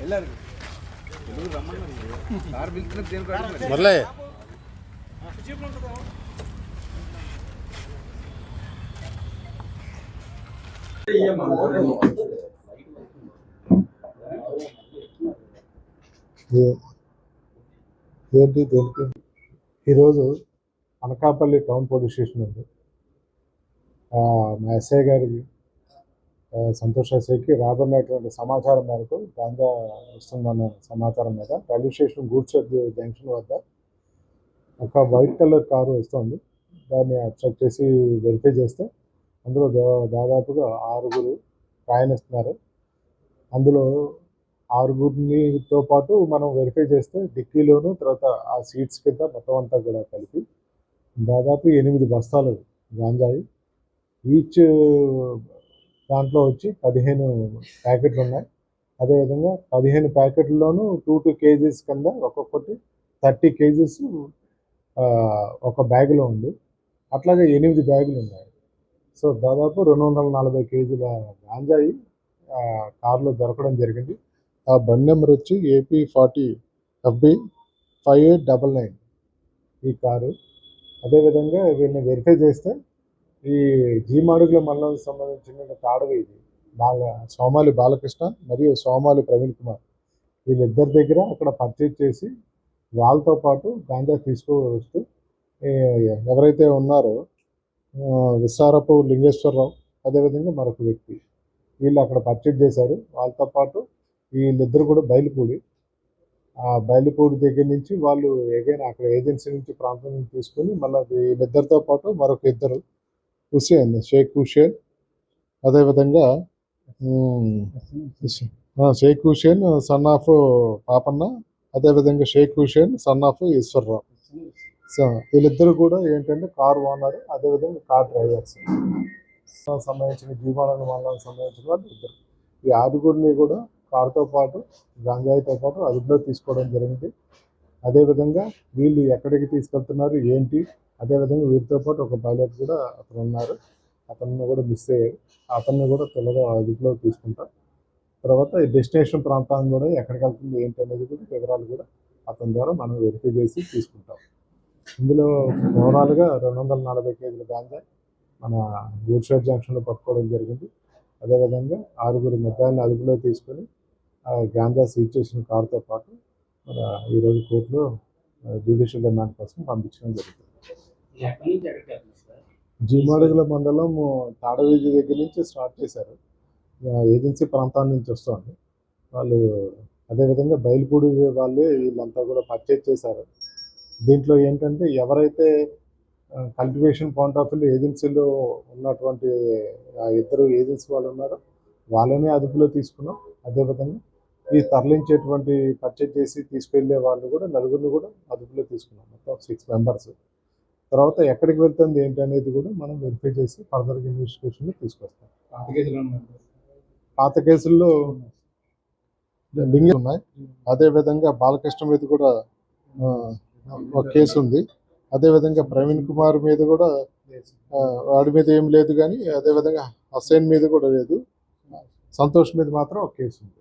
எல்லாருக்கும் మురళి ఏంటి దేనికి? ఈరోజు అనకాపల్లి టౌన్ పోలీస్ స్టేషన్ ఉంది. మా ఎస్ఐ గారికి సంతోష్ ఎస్ఐకి రాబడినటువంటి సమాచారం మేరకు గాంజా వస్తుందన్న సమాచారం మీద రైల్వే స్టేషన్ గూడ్స్ జంక్షన్ వద్ద ఒక వైట్ కలర్ కారు వస్తుంది. దాన్ని అబ్స్ట్రక్ట్ చేసి వెరిఫై చేస్తే అందులో దాదాపుగా ఆరుగురు ప్రయాణిస్తున్నారు. అందులో ఆరుగురినితో పాటు మనం వెరిఫై చేస్తే డిక్కీలోను తర్వాత ఆ సీట్స్ కింద మొత్తం అంతా కూడా కలిపి దాదాపు ఎనిమిది బస్తాలు గాంజాయి. ఈచ్ దాంట్లో వచ్చి పదిహేను ప్యాకెట్లు ఉన్నాయి. అదేవిధంగా పదిహేను ప్యాకెట్లలోనూ టూ టూ కేజీస్ కింద ఒక్కొక్కటి థర్టీ కేజీస్ ఒక బ్యాగులో ఉంది. అట్లాగే ఎనిమిది బ్యాగులు ఉన్నాయి. సో దాదాపు రెండు వందల నలభై కేజీల గాంజాయి కారులో దొరకడం జరిగింది. ఆ బండి నెంబర్ వచ్చి AP forty FB five eight double nine ఈ కారు. అదేవిధంగా వీళ్ళని వెరిఫై చేస్తే ఈ జీమాడుగుల మండలానికి సంబంధించిన తాడవి ఇది. బాల సోమాలి బాలకృష్ణ మరియు సోమాలి ప్రవీణ్ కుమార్. వీళ్ళిద్దరి దగ్గర అక్కడ పర్చేజ్ చేసి వాళ్ళతో పాటు గాంజా తీసుకువస్తూ ఎవరైతే ఉన్నారో విశారపు లింగేశ్వరరావు అదేవిధంగా మరొక వ్యక్తి వీళ్ళు అక్కడ పర్చేజ్ చేశారు. వాళ్ళతో పాటు వీళ్ళిద్దరు కూడా బయలుపూడి ఆ బయలుపూడి దగ్గర నుంచి వాళ్ళు ఎగైన్ అక్కడ ఏజెన్సీ నుంచి ప్రాంతం నుంచి తీసుకొని మళ్ళీ వీళ్ళిద్దరితో పాటు మరొక ఇద్దరు హుసేన్ షేక్ హుషేన్ అదేవిధంగా షేక్ హుషేన్ సన్ ఆఫ్ పాపన్న. అదేవిధంగా Shaik Hussain son of Eshwarrao. So వీళ్ళిద్దరు కూడా ఏంటంటే కార్ ఓనర్ అదేవిధంగా కార్ డ్రైవర్స్. సంబంధించిన జీవాలను వాళ్ళకి సంబంధించిన వాళ్ళు ఇద్దరు. ఈ ఆరుగురిని కూడా కారుతో పాటు గంజాయితో పాటు అదుపులో తీసుకోవడం జరిగింది. అదేవిధంగా వీళ్ళు ఎక్కడికి తీసుకెళ్తున్నారు ఏంటి అదేవిధంగా వీరితో పాటు ఒక పైలట్ కూడా అతను ఉన్నారు అతన్ని కూడా మిస్ అయ్యారు అతన్ని కూడా త్వరగా అదుపులో తీసుకుంటాం. తర్వాత ఈ డెస్టినేషన్ ప్రాంతాన్ని కూడా ఎక్కడికి వెళ్తుంది ఏంటి అనేది కూడా వివరాలు కూడా అతని ద్వారా మనం వెరిఫై చేసి తీసుకుంటాం. ఇందులో ఓవరాల్గా రెండు వందల నలభై కేజీల గాంజా మన గూడ్షెడ్ జంక్షన్లో పట్టుకోవడం జరిగింది. అదేవిధంగా ఆరుగురు ముద్దాయిలను అదుపులో తీసుకొని ఆ గాంజా సీజ్ చేసిన కారుతో పాటు మన ఈరోజు కోర్టులో జ్యుడిషియల్ రిమాండ్ కోసం పంపించడం జరుగుతుంది. ఎక్కడి జీమాడుగుల మండలం తాడవీజు దగ్గర నుంచి స్టార్ట్ చేశారు. ఏజెన్సీ ప్రాంతాల నుంచి వస్తుంది. వాళ్ళు అదేవిధంగా బయలుపూడి వాళ్ళే వీళ్ళంతా కూడా పర్చేజ్ చేశారు. దీంట్లో ఏంటంటే ఎవరైతే కల్టివేషన్ పాయింట్ ఆఫ్ వ్యూ ఏజెన్సీలో ఉన్నటువంటి ఆ ఇద్దరు ఏజెన్సీ వాళ్ళు ఉన్నారో వాళ్ళనే అదుపులో తీసుకున్నాం. అదేవిధంగా ఈ తరలించేటువంటి పర్చేజ్ చేసి తీసుకెళ్ళే వాళ్ళు కూడా నలుగురిని కూడా అదుపులో తీసుకున్నాం. మొత్తం సిక్స్ మెంబర్స్ తర్వాత ఎక్కడికి వెళ్తుంది ఏంటి అనేది కూడా మనం వెరిఫై చేసి ఫర్దర్ ఇన్వెస్టిగేషన్ తీసుకొస్తాం. పాత కేసుల్లో లింగి ఉన్నాయి. అదే విధంగా బాలకృష్ణ మీద కూడా ఒక కేసు ఉంది. అదే విధంగా ప్రవీణ్ కుమార్ మీద కూడా వాడి మీద ఏం లేదు కానీ అదే విధంగా హస్సేన్ మీద కూడా లేదు. సంతోష్ మీద మాత్రం ఒక కేసు ఉంది.